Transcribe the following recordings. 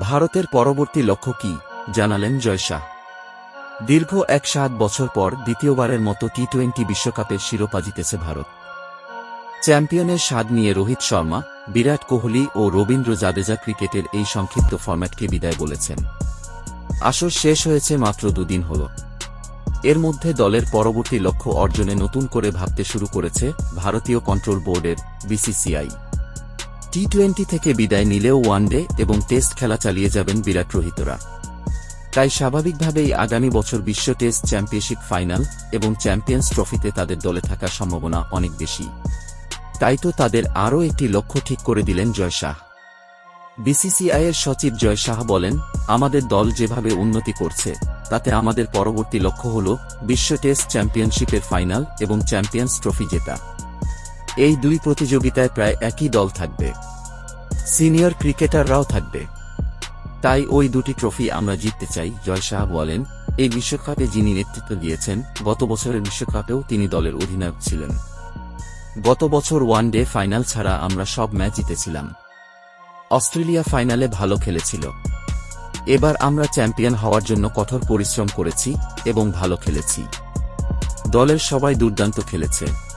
ভারতের পরবর্তী লক্ষ্য কি? জানালেন জয় শাহ। দীর্ঘ এক সাত বছর পর দ্বিতীয়বারের মতো টি টোয়েন্টি বিশ্বকাপের শিরোপা জিতেছে ভারত। চ্যাম্পিয়নের স্বাদ নিয়ে রোহিত শর্মা, বিরাট কোহলি ও রবীন্দ্র জাদেজা ক্রিকেটের এই সংক্ষিপ্ত ফরম্যাটকে বিদায় বলেছেন। আসর শেষ হয়েছে মাত্র দুদিন হল। এর মধ্যে দলের পরবর্তী লক্ষ্য অর্জনে নতুন করে ভাবতে শুরু করেছে ভারতীয় কন্ট্রোল বোর্ডের বিসিসিআই। টি টোয়েন্টি থেকে বিদায় নিলেও ওয়ানডে এবং টেস্ট খেলা চালিয়ে যাবেন বিরাট রোহিতরা। তাই স্বাভাবিকভাবেই আগামী বছর বিশ্ব টেস্ট চ্যাম্পিয়নশিপ ফাইনাল এবং চ্যাম্পিয়ন্স ট্রফিতে তাদের দলে থাকার সম্ভাবনা অনেক বেশি। তাই তো তাদের আরও একটি লক্ষ্য ঠিক করে দিলেন জয় শাহ। বিসিসিআইয়ের সচিব জয় শাহ বলেন, আমাদের দল যেভাবে উন্নতি করছে, তাতে আমাদের পরবর্তী লক্ষ্য হল বিশ্ব টেস্ট চ্যাম্পিয়নশিপের ফাইনাল এবং চ্যাম্পিয়ন্স ট্রফি জেতা। এই দুই প্রতিযোগিতায় প্রায় একই দল থাকবে। সিনিয়র ক্রিকেটাররাও থাকবে। তাই ওই দুটি ট্রফি আমরা জিততে চাই, জয় শাহ বলেন। এই বিশ্বকাপে যিনি নেতৃত্ব দিয়েছেন, গত বছরের বিশ্বকাপেও তিনি দলের অধিনায়ক ছিলেন। গত বছর ওয়ান ডে ফাইনাল ছাড়া আমরা সব ম্যাচ জিতেছিলাম। অস্ট্রেলিয়া ফাইনালে ভালো খেলেছিল। এবার আমরা চ্যাম্পিয়ন হওয়ার জন্য কঠোর পরিশ্রম করেছি এবং ভালো খেলেছি। দলের সবাই দুর্দান্ত খেলেছে।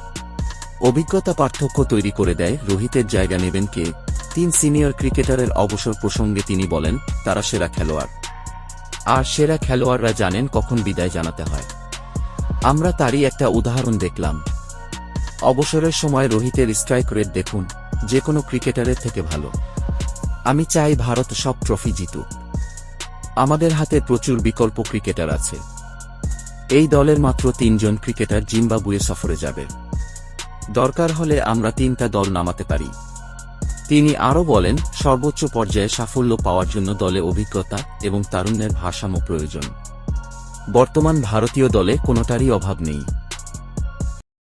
অভিজ্ঞতা পার্থক্য তৈরি করে দেয়। রোহিতের জায়গা নেবেন কে? তিন সিনিয়র ক্রিকেটারের অবসর প্রসঙ্গে তিনি বলেন, তারা সেরা খেলোয়াড়। আর সেরা খেলোয়াড়রা জানেন কখন বিদায় জানাতে হয়। আমরা তারই একটা উদাহরণ দেখলাম। অবসরের সময় রোহিতের স্ট্রাইক রেট দেখুন, যে কোনো ক্রিকেটারের থেকে ভালো। আমি চাই ভারত সব ট্রফি জিতুক। আমাদের হাতে প্রচুর বিকল্প ক্রিকেটার আছে। এই দলের মাত্র তিনজন ক্রিকেটার জিম্বাবুয়ে সফরে যাবে। দরকার হলে আমরা তিনটা দল নামাতে পারি। তিনি আরও বলেন, সর্বোচ্চ পর্যায়ে সাফল্য পাওয়ার জন্য দলে অভিজ্ঞতা এবং তারুণ্যের ভারসাম্য প্রয়োজন। বর্তমান ভারতীয় দলে কোনোটারই অভাব নেই।